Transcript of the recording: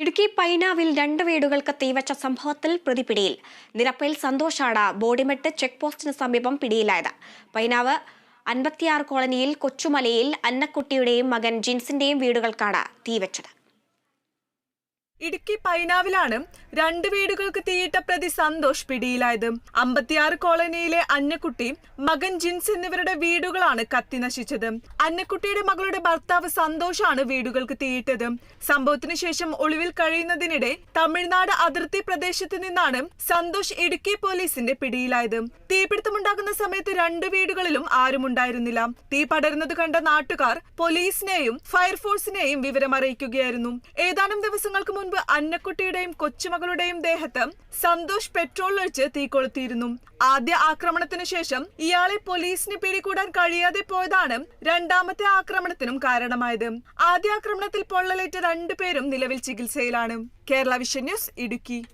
ഇടുക്കി പൈനാവിൽ രണ്ട് വീടുകൾക്ക് തീവച്ച സംഭവത്തിൽ പ്രതി പിടിയിൽ നിരപ്പയിൽ സന്തോഷാണ് ബോഡിമെട്ട് ചെക്ക് പോസ്റ്റിന് സമീപം പിടിയിലായത്. പൈനാവ് അൻപത്തിയാറ് കോളനിയിൽ കൊച്ചുമലയിൽ അന്നക്കുട്ടിയുടെയും മകൻ ജിൻസിന്റെയും വീടുകൾക്കാണ് തീവച്ചത്. ഇടുക്കി പൈനാവിലാണ് രണ്ട് വീടുകൾക്ക് തീയിട്ട പ്രതി സന്തോഷ് പിടിയിലായത്. അമ്പത്തിയാറ് കോളനിയിലെ അന്നക്കുട്ടി മകൻ ജിൻസ് എന്നിവരുടെ വീടുകളാണ് കത്തി നശിച്ചത്. അന്നക്കുട്ടിയുടെ മകളുടെ ഭർത്താവ് സന്തോഷാണ് വീടുകൾക്ക് തീയിട്ടത്. സംഭവത്തിന് ശേഷം ഒളിവിൽ കഴിയുന്നതിനിടെ തമിഴ്നാട് അതിർത്തി പ്രദേശത്ത് നിന്നാണ് സന്തോഷ് ഇടുക്കി പോലീസിന്റെ പിടിയിലായത്. തീപിടുത്തമുണ്ടാകുന്ന സമയത്ത് രണ്ട് വീടുകളിലും ആരുമുണ്ടായിരുന്നില്ല തീ പടരുന്നത് കണ്ട നാട്ടുകാർ പോലീസിനെയും ഫയർഫോഴ്സിനെയും വിവരമറിയിക്കുകയായിരുന്നു. ഏതാനും ദിവസങ്ങൾക്ക് മുൻപ് അന്നക്കുട്ടിയുടെയും കൊച്ചുമകളുടെയും ദേഹത്ത് സന്തോഷ് പെട്രോൾ ഒഴിച്ച് തീ കൊളുത്തിയിരുന്നു. ആദ്യ ആക്രമണത്തിന് ശേഷം ഇയാളെ പോലീസിന് പിടികൂടാൻ കഴിയാതെ പോയതാണ് രണ്ടാമത്തെ ആക്രമണത്തിനും കാരണമായത്. ആദ്യ ആക്രമണത്തിൽ പൊള്ളലേറ്റ രണ്ടുപേരും നിലവിൽ ചികിത്സയിലാണ്. Kerala vision news Idukki.